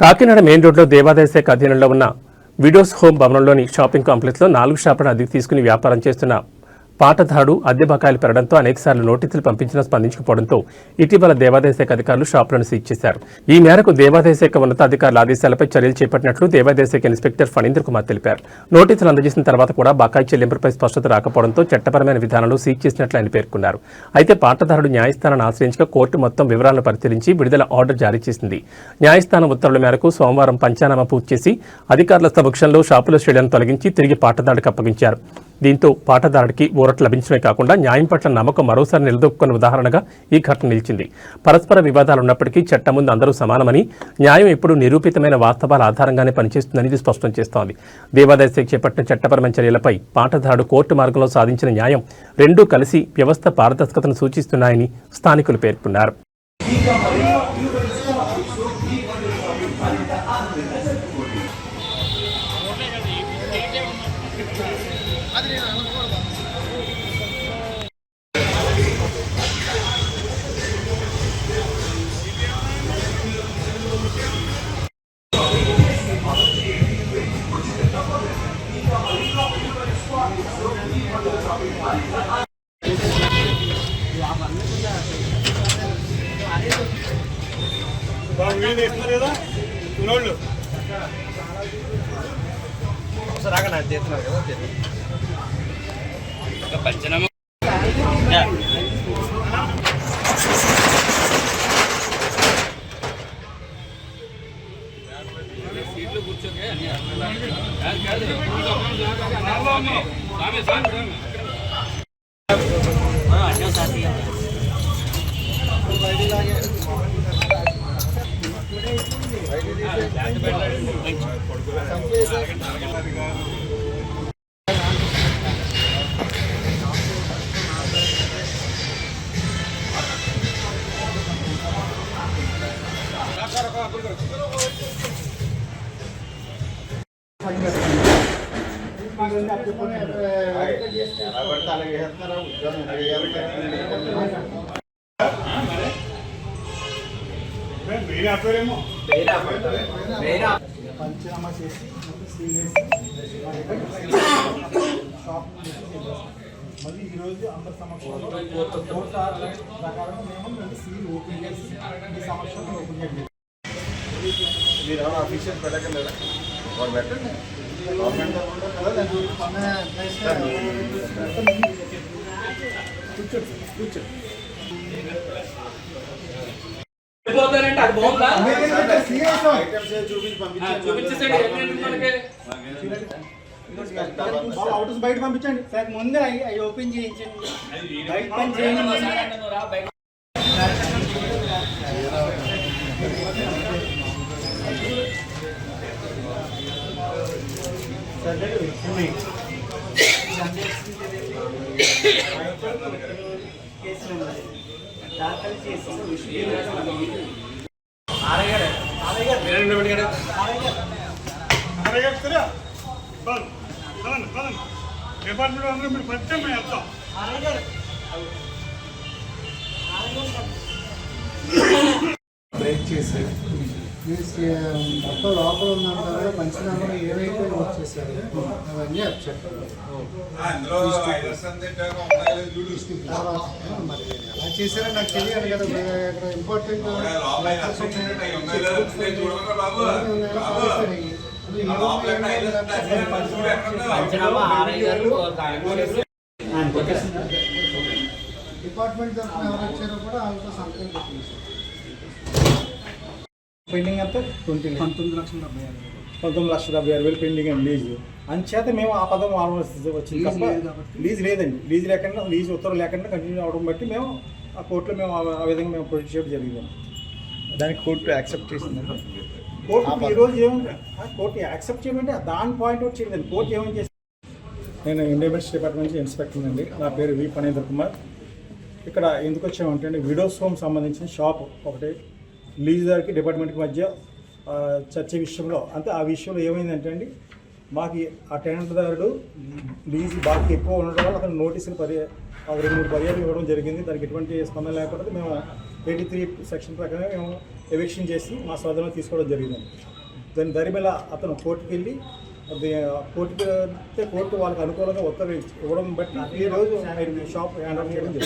Kakinada main రోడ్లో దేవాదాయ శాఖ అధీనంలో ఉన్న విడోస్ హోమ్ భవనంలోని షాపింగ్ కాంప్లెక్స్లో నాలుగు షాపులను అద్దెకు తీసుకుని వ్యాపారం చేస్తున్న పాటదాడు అద్దె బకాయిలు పెరగడంతో అనేకసార్లు నోటీసులు పంపించినా స్పందించకపోవడంతో ఇటీవల దేవాదాయ శాఖ అధికారులు షాపులను సీజ్ చేశారు. ఈ మేరకు దేవాదాయ శాఖ ఉన్నతాధికారుల ఆదేశాలపై చర్యలు చేపట్టినట్లు దేవాదాయ శాఖ ఇన్స్పెక్టర్ ఫణీంద్ర కుమార్ తెలిపారు. నోటీసులు అందజేసిన తర్వాత కూడా బకాయి చెల్లింపులపై స్పష్టత రాకపోవడంతో చట్టపరమైన విధానాలు సీజ్ చేసినట్లు ఆయన పేర్కొన్నారు. అయితే పాటదారుడు న్యాయస్థానాన్ని ఆశ్రయించక కోర్టు మొత్తం వివరాలను పరిశీలించి విడుదల ఆర్డర్ జారీ చేసింది. న్యాయస్థానం ఉత్తర్వుల మేరకు సోమవారం పంచానామా పూర్తి చేసి అధికారుల సమక్షంలో షాపుల శ్రేణులను తొలగించి తిరిగి పాటదారుడికి అప్పగించారు. దీంతో పాటదారుడికి ఊరట లభించడమే కాకుండా న్యాయం పట్ల నమ్మకం మరోసారి నిలదొక్కున్న ఉదాహరణగా ఈ ఘటన నిలిచింది. పరస్పర వివాదాలు ఉన్నప్పటికీ చట్టం ముందు అందరూ సమానమని న్యాయం ఎప్పుడు నిరూపితమైన వాస్తవాల ఆధారంగానే పనిచేస్తుందని ఇది స్పష్టం చేస్తోంది. దేవాదాయ శాఖ చేపట్టిన చట్టపరమైన చర్యలపై పాటదారుడు కోర్టు మార్గంలో సాధించిన న్యాయం రెండూ కలిసి వ్యవస్థ పారదర్శకతను సూచిస్తున్నాయని స్థానికులు పేర్కొన్నారు. 나 위에 내 팔에다 눈 올려. బాగా వీడియో తీస్తున్నారు కదా ఉన్నోళ్ళు మీరే పంచనామా చేసి సీరియస్ షాప్ మళ్ళీ ఈరోజు అందరి సమక్షంలో కోర్టు ఆర్డర్ ప్రకారం మేము మళ్ళీ సీల్ ఓపెన్ చేసి ఈ సమక్షంలో ఓపెన్ చేయాలి మీరు ఏమైనా అఫీషియల్ పెట్టగలరా వాళ్ళు పెట్టండి గవర్నమెంట్ కూర్చోండి కూర్చోండి వెళ్ళిపోతానంటే అది బాగుందా సీరియస్ ఐటమ్స్ చూపించి ఆ, పంపించండి చూపించేసేయండి ఎన్ని మనకి వాళ్ళ అవుట్స్ బయట పంపించండి సార్ ముందు అవి అవి ఓపెన్ చేయించండి బయట పని చేయండి ముందు. కేసు నెంబర్ దాఖలు చేసి అరే చెప్తారా పదండి పదండి పదండి డిపార్ట్మెంట్ అందరూ మీరు పరిచయం మేము వెళ్తాం బ్రేక్ చేసే మొత్తం లోపల కదా ఏవైతే చేశారు అవన్నీ అప్సెట్ తర్వాత మరి ఎలా చేశారో నాకు కదా ఇక్కడ ఇంపార్టెంట్ డిపార్ట్మెంట్ తరఫున ఎవరు వచ్చారో కూడా వాళ్ళతో సంతకం పెండింగ్ అంతా ట్వంటీ పంతొమ్మిది లక్షల డెబ్బై ఆరు పంతొమ్మిది లక్షల డెబ్బై ఆరు వేలు పెండింగ్ అండి లీజు అంచేత మేము ఆ పదం వాడవలసి వచ్చింది లీజ్ తప్ప. లీజ్ లేదండి. లీజ్ లేకుండా లీజ్ ఉత్తర్వు లేకుండా కంటిన్యూ అవడం బట్టి మేము ఆ కోర్టులో మేము ఆ- విధంగా మేము ప్రొడ్యూస్ చేయడం జరిగింది. దానికి కోర్టు యాక్సెప్ట్ చేసింది? కోర్టు ఈ రోజు ఏముంది ఆ కోర్టు యాక్సెప్ట్ చేయమంటే దాని పాయింట్ అవుట్ చేయలేదు కోర్టు ఏమని చేసి నేను ఇండియన్స్ డిపార్ట్మెంట్ నుంచి ఇన్స్పెక్టర్ అండి. నా పేరు వి. ఫణేంద్ర కుమార్. ఇక్కడ ఎందుకు వచ్చామంటే అండి విడోస్ హోమ్ సంబంధించిన షాప్ ఒకటి లీజర్కి డిపార్ట్మెంట్కి మధ్య చర్చ విషయంలో అంటే ఆ విషయంలో ఏమైందంటే అండి మాకు ఆ టెండర్దారుడు లీజ్ బాగా ఎక్కువ ఉండడం వల్ల అతను నోటీసులు పరి రెండు మూడు పర్యాలు ఇవ్వడం జరిగింది. దానికి ఎటువంటి స్పందన లేకపోతే మేము ఎయిటీ త్రీ సెక్షన్ ప్రకారం మేము ఎవిక్షన్ చేసి మా స్వాధీనంలో తీసుకోవడం జరిగింది దాని దరిమిల అతను కోర్టుకి వెళ్ళి కోర్టుకి వెళ్తే కోర్టు వాళ్ళకి అనుకూలంగా ఉత్తర్వు ఇవ్వడం బట్టి ఈరోజు రోజు ఆయన షాప్ హ్యాండ్ చేయడం జరిగింది.